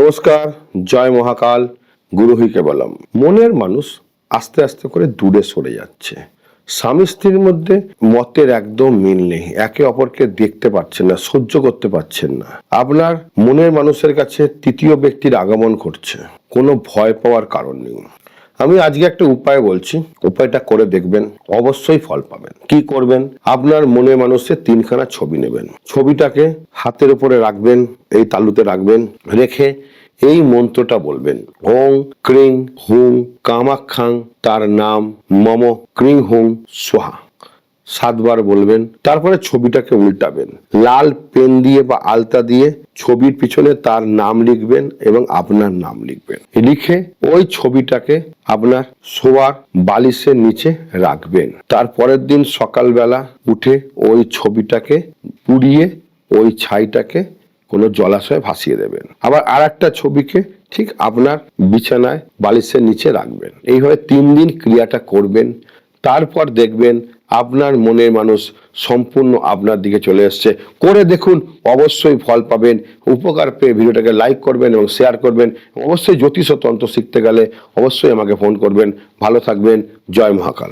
নমস্কার, জয় মহাকাল গুরুহি কেবলম। মনের মানুষ আস্তে আস্তে করে দূরে সরে যাচ্ছে। স্বামী স্ত্রীর মধ্যে মতের একদম মিল নেই, একে অপরকে দেখতে পাচ্ছেন না, সহ্য করতে পাচ্ছেন না। আপনার মনের মানুষের কাছে তৃতীয় ব্যক্তির আগমন করছে কোনো ভয় পাওয়ার কারণ নেই। আমি আজকে একটা উপায় বলছি। উপায়টা করে দেখবেন, অবশ্যই ফল পাবেন। কি করবেন? আপনার মনে মানুষে তিনখানা ছবি নেবেন। ছবিটাকে হাতের উপরে রাখবেন, এই তালুতে রাখবেন, রেখে এই মন্ত্রটা বলবেন। ওং, ক্রিং, হুং কামাক্ষাং তার নাম মম, ক্রিং, হুং, সোহা। সাতবার বলবেন, তারপরে ছবিটাকে উল্টাবেন। লাল পেন দিয়ে বা আলতা দিয়ে ছবির পিছনে তার নাম লিখবেন এবং আপনার নাম লিখবেন। লিখে ওই ছবিটাকে আপনার শোয়ার বালিশের নিচে রাখবেন। তারপরের দিন সকালবেলা উঠে ওই ছবিটাকে পুড়িয়ে ওই ছাইটাকে কোনো জলাশয়ে ভাসিয়ে দেবেন। আবার আর একটা ছবিকে ঠিক আপনার বিছানায় বালিশের নিচে রাখবেন। এইভাবে তিন দিন ক্রিয়াটা করবেন। তারপর দেখবেন আপনার মনের মানুষ সম্পূর্ণ আপনার দিকে চলে এসছে। করে দেখুন, অবশ্যই ফল পাবেন, উপকার পেয়ে ভিডিওটাকে লাইক করবেন এবং শেয়ার করবেন অবশ্যই জ্যোতিষতন্ত্র তন্ত্র শিখতে গেলে অবশ্যই আমাকে ফোন করবেন। ভালো থাকবেন, জয় মহাকাল।